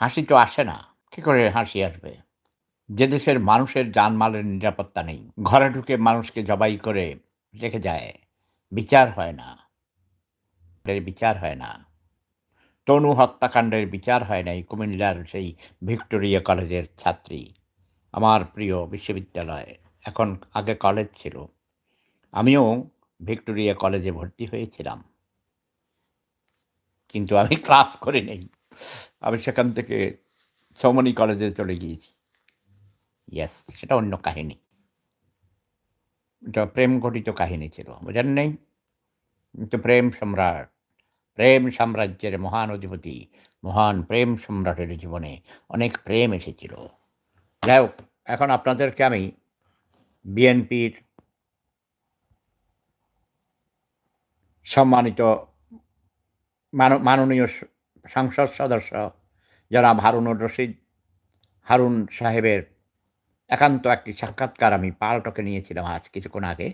হাসি তো আসে না। কী করে হাসি আসবে? যে দেশের মানুষের জানমালের নিরাপত্তা নেই। ঘরে ঢুকে মানুষকে জবাই করে রেখে যায়। বিচার হয় না। বিচার হয় না। তনু হত্যাকাণ্ডের বিচার হয় নাই কুমিল্লার সেই ভিক্টোরিয়া কলেজের ছাত্রী। আমার প্রিয় বিশ্ববিদ্যালয়। এখন আগে কলেজ ছিল। আমিও ভিক্টোরিয়া কলেজে ভর্তি হয়েছিলাম। কিন্তু আমি ক্লাস করে নেই। আমি সেখান থেকে সৌমনি কলেজে চলে গিয়েছি। ইয়েস সেটা অন্য কাহিনী। এটা প্রেম ঘটিত কাহিনী ছিল, বোঝেন নেই? কিন্তু প্রেম সম্রাট, প্রেম সাম্রাজ্যের মহান অধিপতি, মহান প্রেম সম্রাটের জীবনে অনেক প্রেম এসেছিল। যাই হোক, এখন আপনাদেরকে আমি বিএনপির সম্মানিত মান- মাননীয় সংসদ সদস্য জনাব হারুনুর রশিদ, হারুন সাহেবের একান্ত একটি সাক্ষাৎকার আমি পাল্টকে নিয়েছিলাম আজ কিছুক্ষণ আগে।